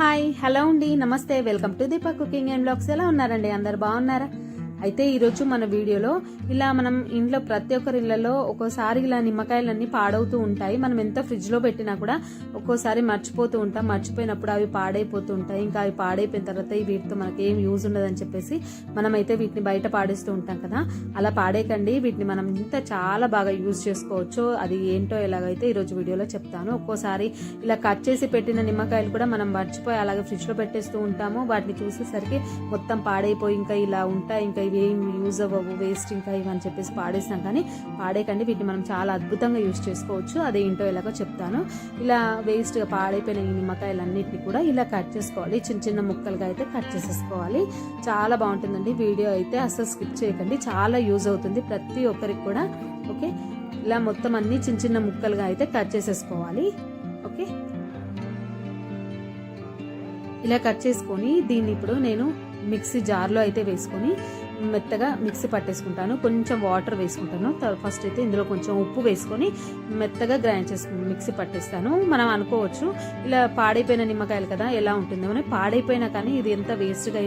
Hi hello అండి నమస్తే welcome to Deepak cooking and blogs. ఎలా ఉన్నారండి? అందరు బాగున్నారా? అయితే ఈరోజు మన వీడియోలో ఇలా మనం ఇంట్లో ప్రతి ఒక్కరి ఇళ్ళలో ఒక్కోసారి ఇలా నిమ్మకాయలన్నీ పాడవుతూ ఉంటాయి. మనం ఎంత ఫ్రిడ్జ్లో పెట్టినా కూడా ఒక్కోసారి మర్చిపోతూ ఉంటాం. మర్చిపోయినప్పుడు అవి పాడైపోతూ ఉంటాయి. ఇంకా అవి పాడైపోయిన తర్వాత ఈ వీటితో మనకి ఏం యూజ్ ఉండదని చెప్పేసి మనమైతే వీటిని బయట పాడేస్తూ ఉంటాం కదా. అలా పాడేకండి వీటిని మనం ఇంత చాలా బాగా యూజ్ చేసుకోవచ్చు. అది ఏంటో ఎలాగైతే ఈరోజు వీడియోలో చెప్తాను. ఒక్కోసారి ఇలా కట్ చేసి పెట్టిన నిమ్మకాయలు కూడా మనం మర్చిపోయి అలాగే ఫ్రిడ్జ్లో పెట్టేస్తూ ఉంటాము. వాటిని చూసేసరికి మొత్తం పాడైపోయి ఇంకా ఇలా ఉంటాయి. ఇంకా ఇవి ఏం యూజ్ అవ్వవు వేస్ట్ ఇంకా ఇవని చెప్పేసి పాడేస్తాం. కానీ పాడేకండి వీటిని మనం చాలా అద్భుతంగా యూజ్ చేసుకోవచ్చు. అదే ఏంటో ఎలాగో చెప్తాను. ఇలా వేస్ట్గా పాడైపోయిన ఈ నిమ్మకాయలన్నింటినీ కూడా ఇలా కట్ చేసుకోవాలి. చిన్న చిన్న ముక్కలుగా అయితే కట్ చేసేసుకోవాలి. చాలా బాగుంటుందండి. వీడియో అయితే అసలు స్కిప్ చేయకండి. చాలా యూజ్ అవుతుంది ప్రతి ఒక్కరికి కూడా. ఓకే? ఇలా మొత్తం అన్ని చిన్న చిన్న ముక్కలుగా అయితే కట్ చేసేసుకోవాలి. ఓకే? ఇలా కట్ చేసుకొని దీన్ని ఇప్పుడు నేను మిక్సీ జార్లో అయితే వేసుకొని మెత్తగా మిక్సీ పట్టేసుకుంటాను. కొంచెం వాటర్ వేసుకుంటాను. ఫస్ట్ అయితే ఇందులో కొంచెం ఉప్పు వేసుకొని మెత్తగా గ్రైండ్ చేసుకుంటాను మిక్సీ పట్టేస్తాను. మనం అనుకోవచ్చు ఇలా పాడైపోయిన నిమ్మకాయలు కదా ఎలా ఉంటుందో. అని పాడైపోయినా కానీ ఇది ఎంత వేస్ట్గా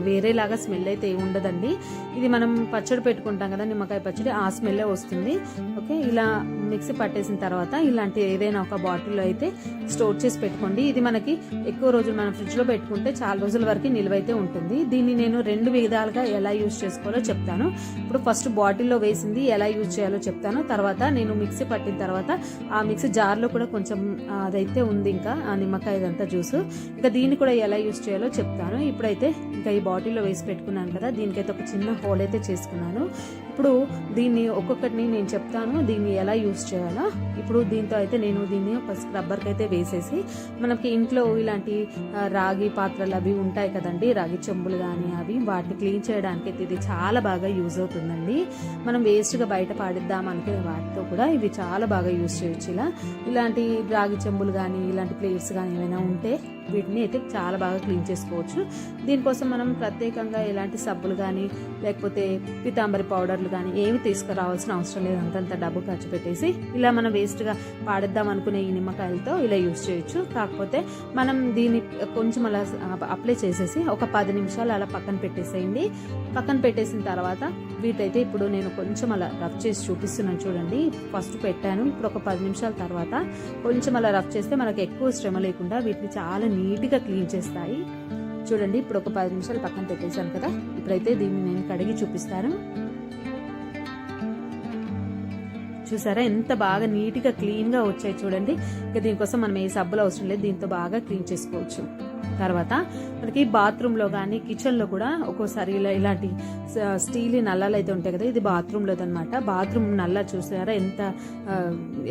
వేరేలాగా స్మెల్ అయితే ఉండదండి. ఇది మనం పచ్చడి పెట్టుకుంటాం కదా నిమ్మకాయ పచ్చడి ఆ స్మెల్లే వస్తుంది. ఓకే ఇలా మిక్సీ పట్టేసిన తర్వాత ఇలాంటి ఏదైనా ఒక బాటిల్లో అయితే స్టోర్ చేసి పెట్టుకోండి. ఇది మనకి ఎక్కువ రోజులు మనం ఫ్రిడ్జ్లో పెట్టుకుంటే చాలా రోజుల వరకు నిల్వైతే ఉంటుంది. దీన్ని నేను రెండు విధాలుగా ఎలా యూజ్ చేసుకోవాలో చెప్తాను. ఇప్పుడు ఫస్ట్ బాటిల్లో వేసింది ఎలా యూజ్ చేయాలో చెప్తాను. తర్వాత నేను మిక్సీ పట్టిన తర్వాత ఆ మిక్సీ జార్లో కూడా కొంచెం అదైతే ఉంది ఇంకా ఆ నిమ్మకాయ ఇదంతా జ్యూస్. ఇంకా దీన్ని కూడా ఎలా యూజ్ చేయాలో చెప్తాను. ఇప్పుడైతే ఇంకా ఈ బాటిల్లో వేసి పెట్టుకున్నాను కదా దీనికైతే ఒక చిన్న హోల్ అయితే చేసుకున్నాను. ఇప్పుడు దీన్ని ఒక్కొక్కటిని నేను చెప్తాను దీన్ని ఎలా యూజ్ చేయాలో. ఇప్పుడు దీంతో అయితే నేను దీన్ని ఒక స్క్రబ్బర్కి అయితే వేసేసి మనకి ఇంట్లో ఇలాంటి రాగి పాత్రలు అవి ఉంటాయి కదండి రాగి చెంబులు కానీ అవి వాటిని క్లీన్ చేయడానికి అయితే ఇది చాలా బాగా యూజ్ అవుతుందండి. మనం వేస్ట్గా బయట పాడిద్దాం అనుకునే వాటితో కూడా ఇవి చాలా బాగా యూజ్ చేయొచ్చు ఇలా. ఇలాంటి రాగి చెంబులు కానీ ఇలాంటి ప్లేట్స్ కానీ ఏమైనా ఉంటే వీటిని అయితే చాలా బాగా క్లీన్ చేసుకోవచ్చు. దీనికోసం మనం ప్రత్యేకంగా ఎలాంటి సబ్బులు కానీ లేకపోతే పితాంబరి పౌడర్లు కానీ ఏమి తీసుకురావాల్సిన అవసరం లేదు. అంతంత డబ్బు ఖర్చు పెట్టేసి ఇలా మనం వేస్ట్గా పాడేద్దాం అనుకునే ఈ నిమ్మకాయలతో ఇలా యూజ్ చేయొచ్చు. కాకపోతే మనం దీన్ని కొంచెం అలా అప్లై చేసేసి ఒక పది నిమిషాలు అలా పక్కన పెట్టేసేయండి. పక్కన పెట్టేసిన తర్వాత వీటైతే ఇప్పుడు నేను కొంచెం అలా రఫ్ చేసి చూపిస్తున్నాను చూడండి. ఫస్ట్ పెట్టాను. ఇప్పుడు ఒక పది నిమిషాల తర్వాత కొంచెం అలా రఫ్ చేస్తే మనకు ఎక్కువ శ్రమ లేకుండా వీటిని చాలా నీట్గా క్లీన్ చేస్తాయి. చూడండి ఇప్పుడు ఒక పది నిమిషాలు పక్కన పెట్టేశాను కదా. ఇప్పుడైతే దీన్ని నేను కడిగి చూపిస్తాను. చూసారా? ఎంత బాగా నీట్గా క్లీన్గా వచ్చాయి చూడండి. ఇక దీనికోసం మనం ఏ సబ్బులు అవసరం లేదు. దీంతో బాగా క్లీన్ చేసుకోవచ్చు. తర్వాత మనకి బాత్రూంలో కానీ కిచెన్లో కూడా ఒక్కోసారి ఇలా ఇలాంటి స్టీల్ నల్లలు అయితే ఉంటాయి కదా ఇది బాత్రూంలో అనమాట బాత్రూమ్ నల్ల చూసారా ఎంత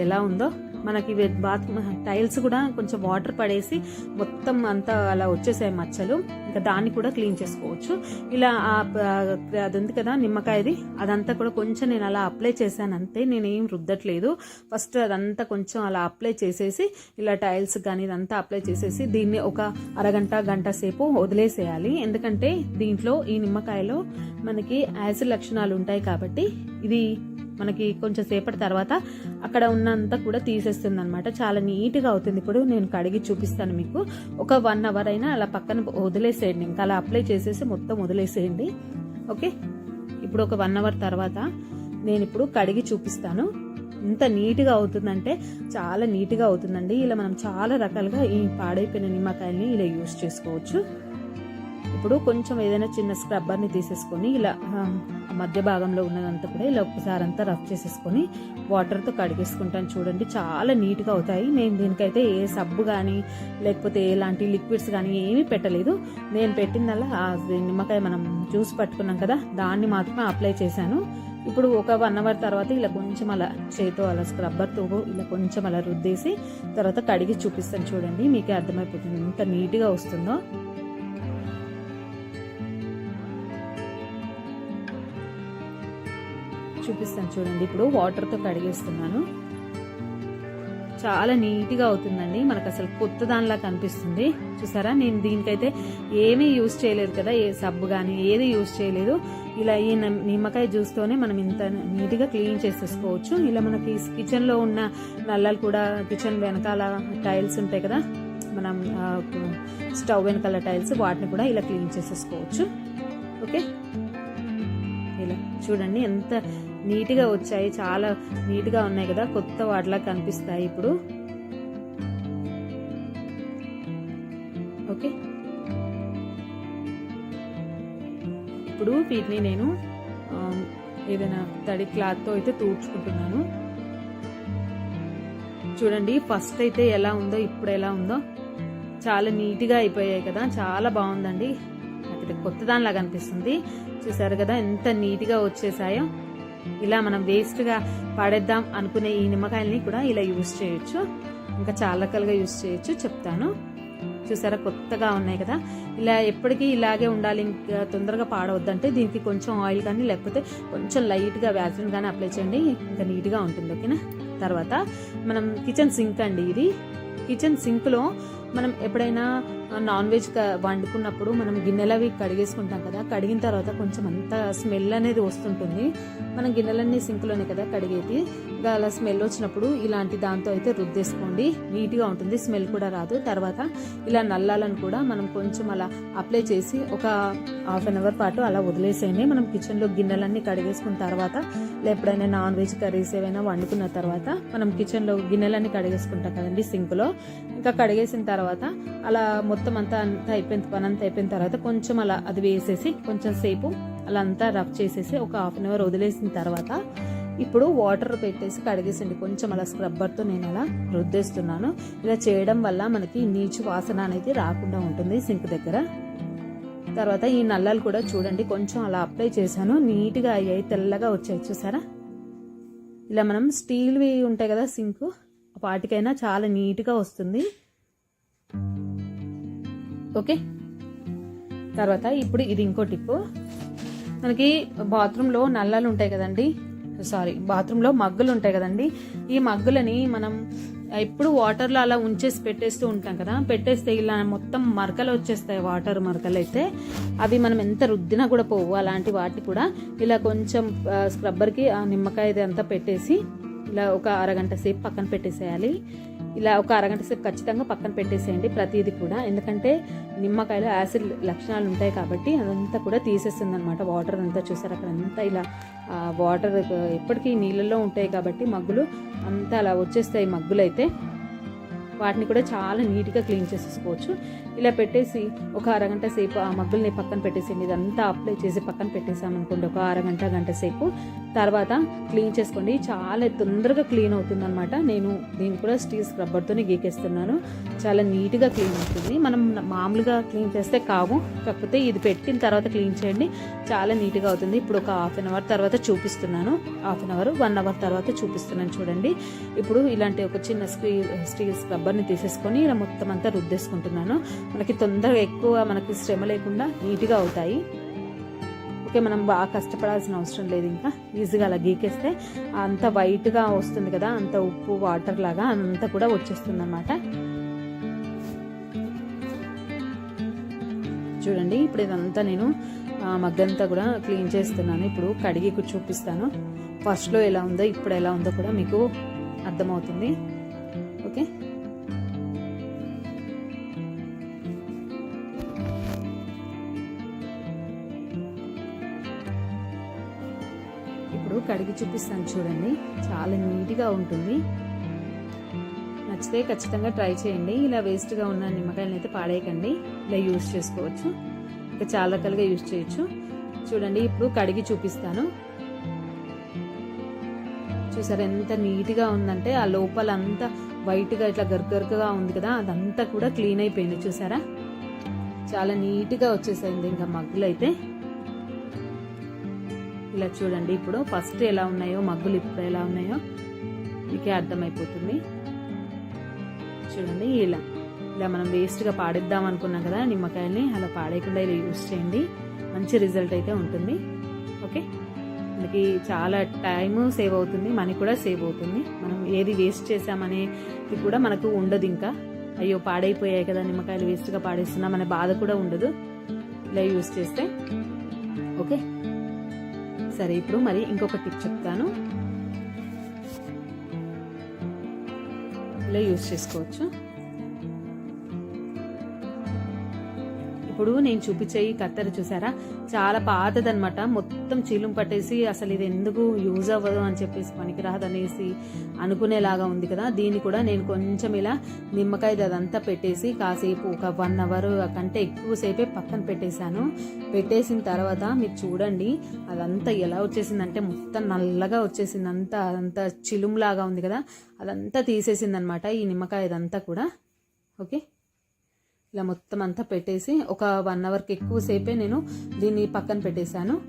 ఎలా ఉందో? మనకి బాత్రూమ్ టైల్స్ కూడా కొంచెం వాటర్ పడేసి మొత్తం అంతా అలా వచ్చేసాయి మచ్చలు. దాన్ని కూడా క్లీన్ చేసుకోవచ్చు. ఇలా అది ఉంది కదా నిమ్మకాయది అదంతా కూడా కొంచెం నేను అలా అప్లై చేశాను అంతే. నేనేం రుద్దట్లేదు. ఫస్ట్ అదంతా కొంచెం అలా అప్లై చేసేసి ఇలా టైల్స్ కానీ ఇదంతా అప్లై చేసేసి దీన్ని ఒక అరగంట గంట సేపు వదిలేసేయాలి. ఎందుకంటే దీంట్లో ఈ నిమ్మకాయలో మనకి యాసిడ్ లక్షణాలు ఉంటాయి కాబట్టి ఇది మనకి కొంచెం సేపటి తర్వాత అక్కడ ఉన్నంత కూడా తీసేస్తుంది అనమాట చాలా నీట్గా అవుతుంది. ఇప్పుడు నేను కడిగి చూపిస్తాను మీకు. ఒక వన్ అవర్ అయినా అలా పక్కన వదిలేసేయండి. ఇంకా అలా అప్లై చేసేసి మొత్తం వదిలేసేయండి. ఓకే ఇప్పుడు ఒక వన్ అవర్ తర్వాత నేను ఇప్పుడు కడిగి చూపిస్తాను. ఎంత నీట్గా అవుతుందంటే చాలా నీట్గా అవుతుందండి. ఇలా మనం చాలా రకాలుగా ఈ పాడైపోయిన నిమ్మకాయల్ని ఇలా యూస్ చేసుకోవచ్చు. ఇప్పుడు కొంచెం ఏదైనా చిన్న స్క్రబ్బర్ని తీసేసుకొని ఇలా మధ్య భాగంలో ఉన్నదంతా కూడా ఇలా ఒకసారి అంతా రఫ్ చేసేసుకొని వాటర్తో కడిగేసుకుంటాను. చూడండి చాలా నీట్గా అవుతాయి. నేను దీనికైతే ఏ సబ్బు కానీ లేకపోతే ఎలాంటి లిక్విడ్స్ కానీ ఏమీ పెట్టలేదు. నేను పెట్టిందల్లా నిమ్మకాయ మనం జ్యూస్ పట్టుకున్నాం కదా దాన్ని మాత్రమే అప్లై చేశాను. ఇప్పుడు ఒక వన్ అవర్ తర్వాత ఇలా కొంచెం అలా చేతో అలా స్క్రబ్బర్తో ఇలా కొంచెం అలా రుద్దేసి తర్వాత కడిగి చూపిస్తాను చూడండి మీకే అర్థమైపోతుంది ఎంత నీట్గా వస్తుందో. చూపిస్తాను చూడండి. ఇప్పుడు వాటర్తో కడిగేస్తున్నాను. చాలా నీట్గా అవుతుందండి. మనకు అసలు కొత్త దానిలా కనిపిస్తుంది. చూసారా? నేను దీనికైతే ఏమీ యూజ్ చేయలేదు కదా. ఏ సబ్బు కానీ ఏది యూజ్ చేయలేదు. ఇలా ఈ నిమ్మకాయ జ్యూస్తోనే మనం ఇంత నీట్గా క్లీన్ చేసేసుకోవచ్చు. ఇలా మనకి కిచెన్లో ఉన్న నల్లలు కూడా కిచెన్ వెనకాల టైల్స్ ఉంటాయి కదా. మనం స్టవ్ వెనకాల టైల్స్ వాటిని కూడా ఇలా క్లీన్ చేసేసుకోవచ్చు. ఓకే? ఇలా చూడండి ఎంత నీట్గా వచ్చాయి. చాలా నీట్గా ఉన్నాయి కదా. కొత్త వాటిలా కనిపిస్తాయి ఇప్పుడు. ఓకే. ఇప్పుడు వీటిని నేను ఏదైనా తడి క్లాత్తో అయితే తూడ్చుకుంటున్నాను. చూడండి ఫస్ట్ అయితే ఎలా ఉందో ఇప్పుడు ఎలా ఉందో. చాలా నీట్గా అయిపోయాయి కదా. చాలా బాగుందండి. నాకైతే కొత్త దానిలాగా అనిపిస్తుంది. చూసారు కదా ఎంత నీట్గా వచ్చేసాయో. ఇలా మనం వేస్ట్గా పడేద్దాం అనుకునే ఈ నిమ్మకాయల్ని కూడా ఇలా యూజ్ చేయొచ్చు. ఇంకా చాలా రకాలుగా యూజ్ చేయొచ్చు చెప్తాను. చూసారా కొత్తగా ఉన్నాయి కదా. ఇలా ఎప్పటికీ ఇలాగే ఉండాలి ఇంకా తొందరగా పాడవద్దంటే దీనికి కొంచెం ఆయిల్ కానీ లేకపోతే కొంచెం లైట్గా వ్యాజిన్ కానీ అప్లై చేయండి ఇంకా నీట్గా ఉంటుంది ఓకేనా? తర్వాత మనం కిచెన్ సింక్ అండి ఇది. కిచెన్ సింక్లో మనం ఎప్పుడైనా నాన్ వెజ్ వండుకున్నప్పుడు మనం గిన్నెలు అవి కడిగేసుకుంటాం కదా కడిగిన తర్వాత కొంచెం అంత స్మెల్ అనేది వస్తుంటుంది. మనం గిన్నెలన్నీ సింక్లోనే కదా కడిగేది. ఇంకా అలా స్మెల్ వచ్చినప్పుడు ఇలాంటి దాంతో అయితే రుద్దేసుకోండి. నీట్గా ఉంటుంది స్మెల్ కూడా రాదు. తర్వాత ఇలా నల్లాలను కూడా మనం కొంచెం అలా అప్లై చేసి ఒక హాఫ్ అన్ అవర్ పాటు అలా వదిలేసేయండి. మనం కిచెన్లో గిన్నెలన్నీ కడిగేసుకున్న తర్వాత లేదా ఎప్పుడైనా నాన్ వెజ్ కర్రీస్ ఏవైనా వండుకున్న తర్వాత మనం కిచెన్లో గిన్నెలన్నీ కడిగేసుకుంటాం కదండి సింక్లో. ఇంకా కడిగేసిన తర్వాత తర్వాత అలా మొత్తం అంతా అంతా అయిపోయిన పని అంతా అయిపోయిన తర్వాత కొంచెం అలా అది వేసేసి కొంచెం సేపు అలా అంతా రఫ్ చేసేసి ఒక హాఫ్ అన్ అవర్ వదిలేసిన తర్వాత ఇప్పుడు వాటర్ పెట్టేసి కడిగేసండి. కొంచెం అలా స్క్రబ్బర్తో నేను అలా రుద్దేస్తున్నాను. ఇలా చేయడం వల్ల మనకి నీచు వాసన అనేది రాకుండా ఉంటుంది సింక్ దగ్గర. తర్వాత ఈ నల్లలు కూడా చూడండి. కొంచెం అలా అప్లై చేశాను. నీట్గా అయ్యాయి. తెల్లగా వచ్చాయి. చూసారా? ఇలా మనం స్టీల్వి ఉంటాయి కదా సింక్. వాటికైనా చాలా నీట్గా వస్తుంది. ఓకే? తర్వాత ఇప్పుడు ఇది ఇంకో టిప్పు. మనకి బాత్రూంలో నల్లలు ఉంటాయి కదండి? సారీ బాత్రూంలో మగ్గులు ఉంటాయి కదండి? ఈ మగ్గులని మనం ఎప్పుడు వాటర్లో అలా ఉంచేసి పెట్టేస్తూ ఉంటాం కదా? పెట్టేస్తే ఇలా మొత్తం మరకలు వచ్చేస్తాయి వాటర్ మరకలు అయితే. అవి మనం ఎంత రుద్దినా కూడా పోవు అలాంటి వాటి కూడా ఇలా కొంచెం స్క్రబ్బర్కి ఆ నిమ్మకాయ ఇది అంతా పెట్టేసి ఇలా ఒక అరగంట సేపు పక్కన పెట్టేసేయాలి. ఇలా ఒక అరగంట సేపు ఖచ్చితంగా పక్కన పెట్టేసేయండి ప్రతిదీ కూడా. ఎందుకంటే నిమ్మకాయలో యాసిడ్ లక్షణాలు ఉంటాయి కాబట్టి అదంతా కూడా తీసేస్తుంది అనమాట వాటర్ అంతా చూసారు అక్కడ అంతా ఇలా వాటర్ ఎప్పటికీ నీళ్ళల్లో ఉంటాయి కాబట్టి మగ్గులు అంతా అలా వచ్చేస్తాయి మగ్గులు అయితే వాటిని కూడా చాలా నీట్గా క్లీన్ చేసేసుకోవచ్చు. ఇలా పెట్టేసి ఒక అరగంట సేపు ఆ మగ్గుల్ని పక్కన పెట్టేసేయండి. ఇదంతా అప్లై చేసి పక్కన పెట్టేసామనుకోండి ఒక అరగంట గంట సేపు. తర్వాత క్లీన్ చేసుకోండి. చాలా తొందరగా క్లీన్ అవుతుంది అనమాట నేను దీన్ని కూడా స్టీల్ స్క్రబ్బర్తోనే గీకేస్తున్నాను. చాలా నీట్గా క్లీన్ అవుతుంది. మనం మామూలుగా క్లీన్ చేస్తే కావు కాకపోతే ఇది పెట్టిన తర్వాత క్లీన్ చేయండి. చాలా నీట్గా అవుతుంది. ఇప్పుడు ఒక హాఫ్ అన్ అవర్ తర్వాత చూపిస్తున్నాను. Half an hour one hour తర్వాత చూపిస్తున్నాను చూడండి. ఇప్పుడు ఇలాంటి ఒక చిన్న స్టీల్ స్క్రబ్బర్ రబ్బర్ని తీసేసుకొని ఇలా మొత్తం అంతా రుద్దేసుకుంటున్నాను. మనకి తొందరగా ఎక్కువ మనకి శ్రమ లేకుండా నీట్గా అవుతాయి. ఓకే మనం బాగా కష్టపడాల్సిన అవసరం లేదు ఇంకా. ఈజీగా అలా గీకేస్తే అంత వైట్గా వస్తుంది కదా అంత ఉప్పు వాటర్ లాగా అంతా కూడా వచ్చేస్తుంది అనమాట చూడండి ఇప్పుడు ఇదంతా నేను మగ్గంతా కూడా క్లీన్ చేస్తున్నాను. ఇప్పుడు కడిగి చూపిస్తాను. ఫస్ట్లో ఎలా ఉందో ఇప్పుడు ఎలా ఉందో కూడా మీకు అర్థమవుతుంది. ఓకే? కడిగి చూపిస్తాను చూడండి. చాలా నీట్గా ఉంటుంది. నచ్చితే ఖచ్చితంగా ట్రై చేయండి. ఇలా వేస్ట్గా ఉన్న నిమ్మకాయలను అయితే పాడేయకండి. ఇలా యూజ్ చేసుకోవచ్చు. ఇంకా చాలా రకాలుగా యూజ్ చేయొచ్చు. చూడండి ఇప్పుడు కడిగి చూపిస్తాను. చూసారా ఎంత నీట్గా ఉందంటే ఆ లోపల అంతా వైట్గా ఇట్లా గర్గర్గా ఉంది కదా అదంతా కూడా క్లీన్ అయిపోయింది. చూసారా? చాలా నీట్గా వచ్చేసింది ఇంకా మగ్గులు అయితే ఇలా చూడండి ఇప్పుడు ఫస్ట్ ఎలా ఉన్నాయో మగ్గులు ఇప్పుడు ఎలా ఉన్నాయో మీకే అర్థమైపోతుంది. చూడండి ఇలా ఇలా మనం వేస్ట్గా పాడేద్దాం అనుకున్నాం కదా నిమ్మకాయల్ని అలా పాడేయకుండా ఇలా యూస్ చేయండి. మంచి రిజల్ట్ అయితే ఉంటుంది. ఓకే మనకి చాలా టైము సేవ్ అవుతుంది మనీ కూడా సేవ్ అవుతుంది. మనం ఏది వేస్ట్ చేసామనేది కూడా మనకు ఉండదు ఇంకా. అయ్యో పాడైపోయాయి కదా నిమ్మకాయలు వేస్ట్గా పాడేస్తున్నాం అనే బాధ కూడా ఉండదు. ఇలా యూస్ చేస్తే. ఓకే సరే ఇప్పుడు మరి ఇంకొక టిప్ చెప్తాను. ఇలా యూస్ చేసుకోవచ్చు. ఇప్పుడు నేను చూపించే ఈ కత్తెర చూసారా? చాలా పాతదనమాట మొత్తం చీలం పట్టేసి అసలు ఇది ఎందుకు యూజ్ అవ్వదు అని చెప్పేసి పనికిరాదు అనేసి అనుకునేలాగా ఉంది కదా. దీన్ని కూడా నేను కొంచెం ఇలా నిమ్మకాయ అదంతా పెట్టేసి కాసేపు ఒక వన్ అవర్ కంటే ఎక్కువసేపే పక్కన పెట్టేశాను. పెట్టేసిన తర్వాత మీరు చూడండి అదంతా ఎలా వచ్చేసిందంటే మొత్తం నల్లగా వచ్చేసింది అంతా అదంతా చిలుములాగా ఉంది కదా. అదంతా తీసేసింది అనమాట ఈ నిమ్మకాయ ఇదంతా కూడా. ఓకే? ఇలా మొత్తం అంతా పెట్టేసి ఒక వన్ అవర్కి ఎక్కువసేపే నేను దీన్ని పక్కన పెట్టేశాను.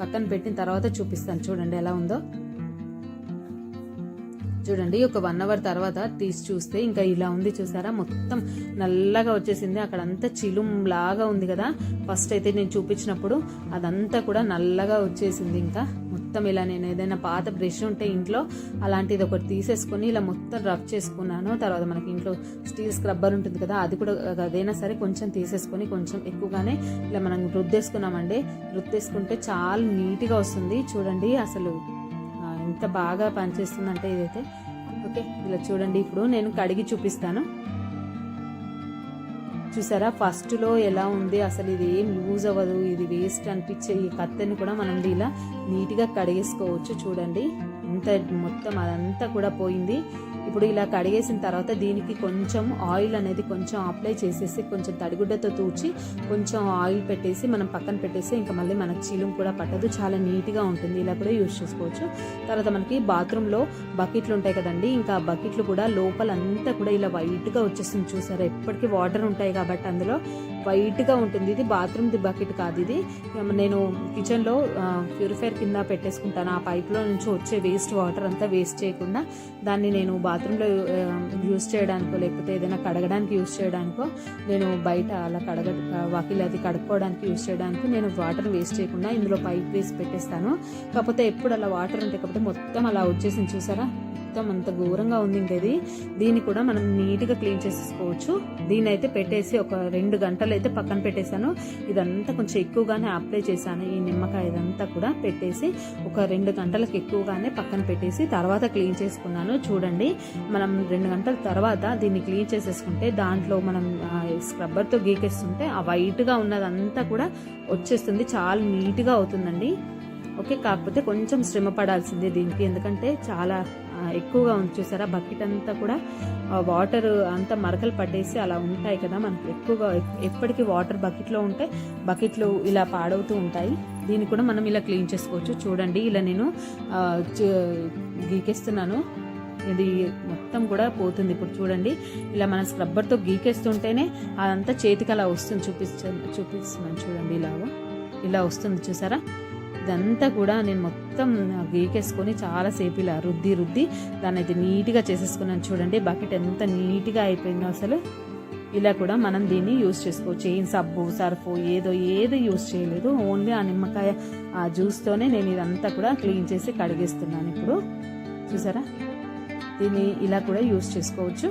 పక్కన పెట్టిన తర్వాత చూపిస్తాను. చూడండి ఎలా ఉందో. చూడండి ఒక వన్ అవర్ తర్వాత తీసి చూస్తే ఇంకా ఇలా ఉంది చూసారా? మొత్తం నల్లగా వచ్చేసింది. అక్కడ అంతా చిలుం లాగా ఉంది కదా. ఫస్ట్ అయితే నేను చూపించినప్పుడు అదంతా కూడా నల్లగా వచ్చేసింది ఇంకా. మొత్తం ఇలా నేను ఏదైనా పాత బ్రష్ ఉంటే ఇంట్లో అలాంటిది ఒకటి తీసేసుకొని ఇలా మొత్తం రబ్ చేసుకున్నాను. తర్వాత మనకి ఇంట్లో స్టీల్ స్క్రబ్బర్ ఉంటుంది కదా అది కూడా అదైనా సరే కొంచెం తీసేసుకొని కొంచెం ఎక్కువగానే ఇలా మనం రుద్దేసుకున్నామండి. రుద్దేసుకుంటే చాలా నీట్గా వస్తుంది. చూడండి అసలు ఎంత బాగా పనిచేస్తుందంటే ఇదైతే. ఓకే ఇలా చూడండి. ఇప్పుడు నేను కడిగి చూపిస్తాను. చూసారా? ఫస్ట్లో ఎలా ఉంది? అసలు ఇది ఏం యూజ్ అవ్వదు. ఇది వేస్ట్ అనిపించే ఈ కత్తెని కూడా మనం ఇలా నీట్గా కడిగేసుకోవచ్చు. చూడండి ఎంత మొత్తం అదంతా కూడా పోయింది. ఇప్పుడు ఇలా కడిగేసిన తర్వాత దీనికి కొంచెం ఆయిల్ అనేది కొంచెం అప్లై చేసేసి కొంచెం తడిగుడ్డతో తూచి కొంచెం ఆయిల్ పెట్టేసి మనం పక్కన పెట్టేసి ఇంకా మళ్ళీ మనకు చీలం కూడా పట్టదు. చాలా నీట్గా ఉంటుంది. ఇలా కూడా యూజ్ చేసుకోవచ్చు. తర్వాత మనకి బాత్రూంలో బకెట్లు ఉంటాయి కదండి. ఇంకా ఆ బకెట్లు కూడా లోపలంతా కూడా ఇలా వైట్గా వచ్చేస్తుంది. చూసారా? ఎప్పటికీ వాటర్ ఉంటాయి కాబట్టి అందులో వైట్గా ఉంటుంది. ఇది బాత్రూమ్ది బకెట్ కాదు ఇది. నేను కిచెన్లో ప్యూరిఫైర్ కింద పెట్టేసుకుంటాను. ఆ పైప్లో నుంచి వచ్చే వేస్ట్ వాటర్ అంతా వేస్ట్ చేయకుండా దాన్ని నేను బాత్రూంలో యూస్ చేయడానికో లేకపోతే ఏదైనా కడగడానికి యూజ్ చేయడానికో నేను బయట అలా కడగ వాకిల్ అది కడుక్కోవడానికి యూజ్ చేయడానికి నేను వాటర్ వేస్ట్ చేయకుండా ఇందులో పైప్ వేసి పెట్టేస్తాను. కాకపోతే ఎప్పుడు అలా వాటర్ ఉంటే కాబట్టి మొత్తం అలా వచ్చేసింది. చూసారా? మొత్తం అంత ఘోరంగా ఉంది ఇంకది దీన్ని కూడా మనం నీట్గా క్లీన్ చేసేసుకోవచ్చు. దీని అయితే పెట్టేసి ఒక రెండు గంటలు అయితే పక్కన పెట్టేశాను. ఇదంతా కొంచెం ఎక్కువగానే అప్లై చేశాను. ఈ నిమ్మకాయ ఇదంతా కూడా పెట్టేసి ఒక రెండు గంటలకు ఎక్కువగానే పక్కన పెట్టేసి తర్వాత క్లీన్ చేసుకున్నాను. చూడండి మనం రెండు గంటల తర్వాత దీన్ని క్లీన్ చేసేసుకుంటే దాంట్లో మనం స్క్రబ్బర్తో గీకేస్తుంటే ఆ వైట్గా ఉన్నదంతా కూడా వచ్చేస్తుంది. చాలా నీట్గా అవుతుందండి. ఓకే కాకపోతే కొంచెం శ్రమ పడాల్సిందే దీనికి. ఎందుకంటే చాలా ఎక్కువగా ఉంది చూసారా? బకెట్ అంతా కూడా వాటర్ అంతా మరకలు పట్టేసి అలా ఉంటాయి కదా మనకి. ఎక్కువగా ఎప్పటికీ వాటర్ బకెట్లో ఉంటే బకెట్లు ఇలా పాడవుతూ ఉంటాయి. దీన్ని కూడా మనం ఇలా క్లీన్ చేసుకోవచ్చు. చూడండి ఇలా నేను గీకేస్తున్నాను. ఇది మొత్తం కూడా పోతుంది ఇప్పుడు చూడండి. ఇలా మన స్క్రబ్బర్తో గీకేస్తుంటేనే అదంతా చేతికి అలా వస్తుంది. చూపిస్తు చూపిస్తున్నాను చూడండి ఇలాగా. ఇలా వస్తుంది చూసారా? ఇదంతా కూడా నేను మొత్తం గీకేసుకొని చాలాసేపు ఇలా రుద్ది రుద్ది దాన్ని అయితే నీట్గా చేసేసుకున్నాను. చూడండి బకెట్ ఎంత నీట్గా అయిపోయిందో అసలు. ఇలా కూడా మనం దీన్ని యూస్ చేసుకోవచ్చు. ఏం సబ్బు సర్ఫు ఏదో ఏది యూస్ చేయలేదు. ఓన్లీ ఆ నిమ్మకాయ ఆ జ్యూస్తోనే నేను ఇదంతా కూడా క్లీన్ చేసి కడిగేస్తున్నాను ఇప్పుడు. చూసారా? దీన్ని ఇలా కూడా యూస్ చేసుకోవచ్చు.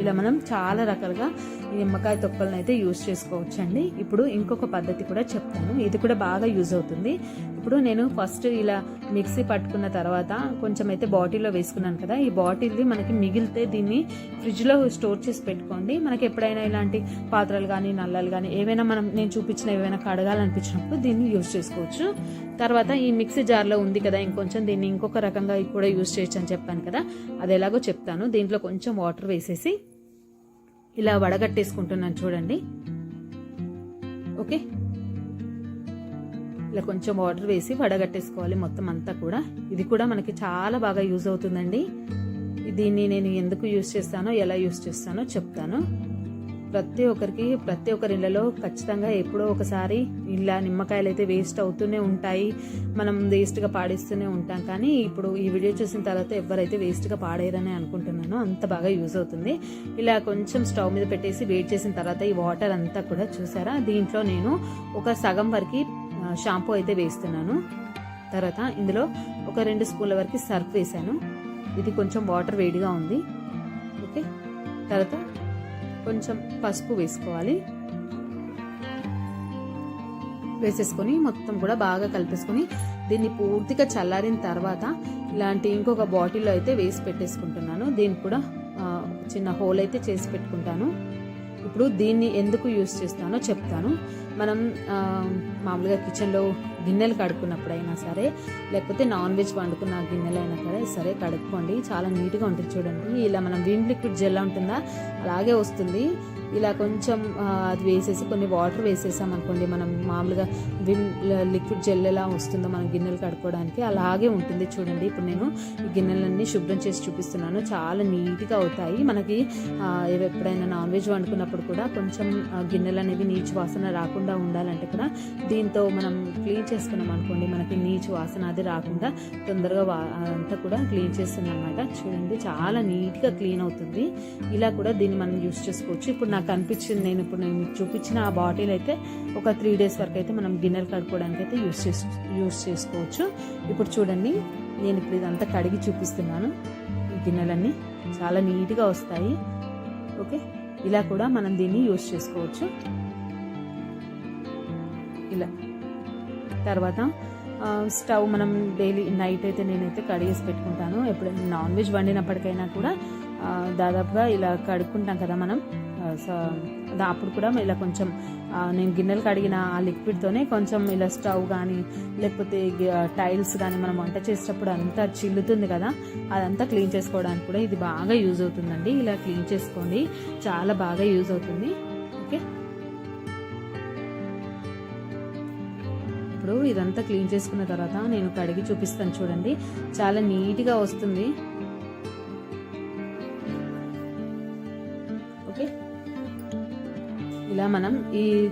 ఇలా మనం చాలా రకాలుగా నిమ్మకాయ తొక్కలను అయితే యూజ్ చేసుకోవచ్చు అండి ఇప్పుడు ఇంకొక పద్ధతి కూడా చెప్తాను. ఇది కూడా బాగా యూజ్ అవుతుంది. ఇప్పుడు నేను ఫస్ట్ ఇలా మిక్సీ పట్టుకున్న తర్వాత కొంచెం అయితే బాటిల్లో వేసుకున్నాను కదా ఈ బాటిల్ది మనకి మిగిలితే దీన్ని ఫ్రిడ్జ్లో స్టోర్ చేసి పెట్టుకోండి. మనకి ఎప్పుడైనా ఇలాంటి పాత్రలు కానీ నల్లలు కానీ ఏవైనా మనం నేను చూపించిన ఏవైనా కడగాలనిపించినప్పుడు దీన్ని యూజ్ చేసుకోవచ్చు. తర్వాత ఈ మిక్సీ జార్లో ఉంది కదా ఇంకొంచెం దీన్ని ఇంకొక రకంగా కూడా యూజ్ చేయొచ్చు అని చెప్పాను కదా అది ఎలాగో చెప్తాను. దీంట్లో కొంచెం వాటర్ వేసేసి ఇలా వడగట్టేసుకుంటున్నాను చూడండి. ఓకే? ఇలా కొంచెం వాటర్ వేసి వడగట్టేసుకోవాలి మొత్తం అంతా కూడా. ఇది కూడా మనకి చాలా బాగా యూజ్ అవుతుందండి. దీన్ని నేను ఎందుకు యూజ్ చేస్తానో ఎలా యూజ్ చేస్తానో చెప్తాను. ప్రతి ఒక్కరికి ప్రతి ఒక్కరి ఇళ్ళలో ఖచ్చితంగా ఎప్పుడో ఒకసారి ఇలా నిమ్మకాయలు అయితే వేస్ట్ అవుతూనే ఉంటాయి. మనం వేస్ట్గా పాడేస్తూనే ఉంటాం. కానీ ఇప్పుడు ఈ వీడియో చూసిన తర్వాత ఎవరైతే వేస్ట్గా పాడేయరని అనుకుంటున్నానో అంత బాగా యూజ్ అవుతుంది. ఇలా కొంచెం స్టవ్ మీద పెట్టేసి వేడి చేసిన తర్వాత ఈ వాటర్ అంతా కూడా చూసారా? దీంట్లో నేను ఒక సగం వరకు షాంపూ అయితే వేస్తున్నాను. తర్వాత ఇందులో ఒక రెండు స్పూన్ల వరకు సర్ఫ్ వేసాను ఇది కొంచెం వాటర్ వేడిగా ఉంది. ఓకే? తర్వాత కొంచెం పసుపు వేసుకోవాలి. వేసేసుకొని మొత్తం కూడా బాగా కలిపేసుకొని దీన్ని పూర్తిగా చల్లారిన తర్వాత ఇలాంటి ఇంకొక బాటిల్లో అయితే వేసి పెట్టేసుకుంటున్నాను. దీన్ని కూడా చిన్న హోల్ అయితే చేసి పెట్టుకుంటాను. ఇప్పుడు దీన్ని ఎందుకు యూస్ చేస్తానో చెప్తాను. మనం మామూలుగా కిచెన్లో గిన్నెలు కడుక్కున్నప్పుడైనా సరే లేకపోతే నాన్ వెజ్ వండుకున్న గిన్నెలు అయినా సరే సరే కడుక్కోండి. చాలా నీట్గా ఉంటుంది చూడండి. ఇలా మనం విమ్ లిక్విడ్ జెల్ ఉంటుందా? అలాగే వస్తుంది. ఇలా కొంచెం అది వేసేసి కొన్ని వాటర్ వేసేసాం అనుకోండి. మనం మామూలుగా విమ్ లిక్విడ్ జెల్ ఎలా వస్తుందో మనం గిన్నెలు కడుక్కోవడానికి అలాగే ఉంటుంది చూడండి. ఇప్పుడు నేను ఈ గిన్నెలన్నీ శుభ్రం చేసి చూపిస్తున్నాను. చాలా నీట్గా అవుతాయి. మనకి ఎప్పుడైనా నాన్ వెజ్ వండుకున్నప్పుడు కూడా కొంచెం గిన్నెలు అనేవి నీచు వాసన రాకుండా ఉండాలంటే కూడా దీంతో మనం క్లీన్ చేసుకున్నాం అనుకోండి మనకి నీచు వాసన అది రాకుండా తొందరగా అంతా కూడా క్లీన్ చేస్తుంది అనమాట చూడండి చాలా నీట్గా క్లీన్ అవుతుంది. ఇలా కూడా దీన్ని మనం యూస్ చేసుకోవచ్చు. ఇప్పుడు నాకు అనిపించింది నేను ఇప్పుడు నేను చూపించిన ఆ బాటిల్ అయితే ఒక త్రీ డేస్ వరకు అయితే మనం గిన్నెలు కడుక్కోవడానికి అయితే యూస్ చేసు యూస్ చేసుకోవచ్చు. ఇప్పుడు చూడండి నేను ఇప్పుడు ఇదంతా కడిగి చూపిస్తున్నాను. ఈ గిన్నెలన్నీ చాలా నీట్గా వస్తాయి. ఓకే? ఇలా కూడా మనం దీన్ని యూస్ చేసుకోవచ్చు. ఇలా. తర్వాత స్టవ్ మనం డైలీ నైట్ అయితే నేనైతే కడిగేసి పెట్టుకుంటాను. ఎప్పుడైనా నాన్ వెజ్ వండినప్పటికైనా కూడా దాదాపుగా ఇలా కడుక్కుంటాం కదా మనం. సో దా- అప్పుడు కూడా ఇలా కొంచెం నేను గిన్నెలు కడిగిన ఆ లిక్విడ్తోనే కొంచెం ఇలా స్టవ్ కానీ లేకపోతే టైల్స్ కానీ మనం వంట చేసేటప్పుడు అంతా చిల్లుతుంది కదా అదంతా క్లీన్ చేసుకోవడానికి కూడా ఇది బాగా యూజ్ అవుతుందండి. ఇలా క్లీన్ చేసుకోండి. చాలా బాగా యూజ్ అవుతుంది. ఇదంతా క్లీన్ చేసుకున్న తర్వాత నేను కడిగి చూపిస్తాను చూడండి. చాలా నీట్గా వస్తుంది. ఓకే. ఇలా మనం ఈ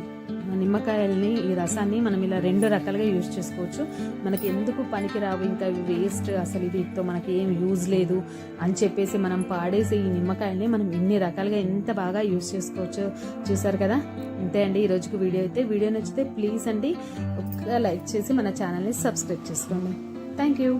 నిమ్మకాయల్ని ఈ రసాన్ని మనం ఇలా రెండు రకాలుగా యూజ్ చేసుకోవచ్చు. మనకి ఎందుకు పనికిరావు ఇంకా వేస్ట్ అసలు వీటితో మనకి ఏం యూజ్ లేదు అని చెప్పేసి మనం పాడేసే ఈ నిమ్మకాయల్ని మనం ఇన్ని రకాలుగా ఎంత బాగా యూజ్ చేసుకోవచ్చు చూసారు కదా? అంతే అండి ఈ రోజుకి వీడియో అయితే. వీడియో నచ్చితే ప్లీజ్ అండి ఒక లైక్ చేసి మన ఛానల్ని సబ్స్క్రైబ్ చేసుకోండి. Thank you.